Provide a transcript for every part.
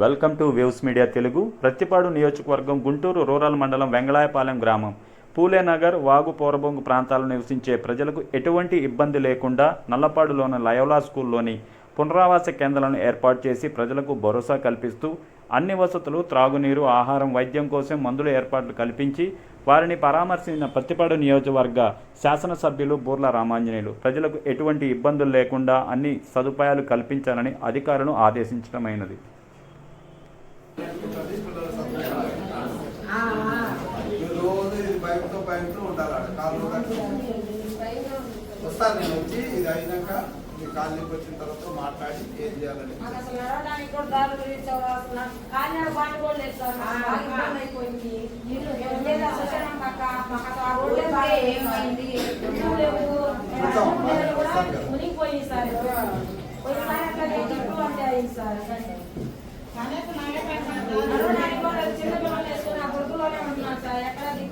Welcome to waves media Telugu. Prathipadu నియోజకవర్గం Guntur rural మండలం వెంగళాయపాలెం గ్రామం. పూలేనగర్ వాగు పోరబొంగు ప్రాంతాలు నివసించే ప్రజలకు ఎటువంటి ఇబ్బంది లేకుండా నల్లపాడులోని లయోలా స్కూల్లోని పునరావాస కేంద్రాలను ఏర్పాటు చేసి ప్రజలకు భరోసా కల్పిస్తూ అన్ని వసతులు త్రాగునీరు ఆహారం వైద్యం కోసం మందుల ఏర్పాట్లు కల్పించి వారిని పరామర్శించిన ప్రతిపాడు నియోజకవర్గ శాసనసభ్యులు బూర్ల రామాంజనేయులు. ప్రజలకు ఎటువంటి ఇబ్బందులు లేకుండా అన్ని సదుపాయాలు కల్పించాలని అధికారులను ఆదేశించడమైనది మీరు రోజు ఇది భయంతో ఉండాలి ఆడ. కాళ్ళు కట్టి వస్తాను నేను వచ్చి ఇది అయినాక మీ కాలనీకి వచ్చిన తర్వాత మాట్లాడి ఏం చేయాలని మాకు అసలు నడవడానికి కూడా దారులు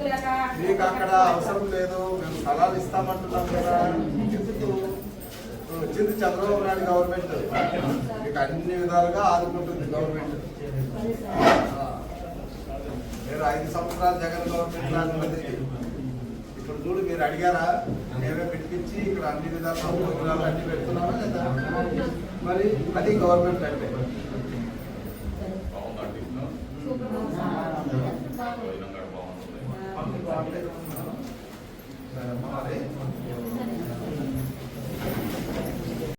మీకు అక్కడ అవసరం లేదు. మేము స్థలాలు ఇస్తామంటున్నాం కదా. ఎందుకు? వచ్చింది చంద్రబాబు నాయుడు గవర్నమెంట్. మీకు అన్ని విధాలుగా ఆదుకుంటుంది గవర్నమెంట్. మీరు ఐదు సంవత్సరాలు జగన్ గవర్నమెంట్ రాకపోతే ఇప్పుడు చూడు మీరు అడిగారా? మేమే పిలిపించి ఇక్కడ అన్ని విధాలు సౌకర్యాలు అన్ని పెడుతున్నామా లేదా? మరి అది గవర్నమెంట్ అంటే. సరే అమ్మా, మరి.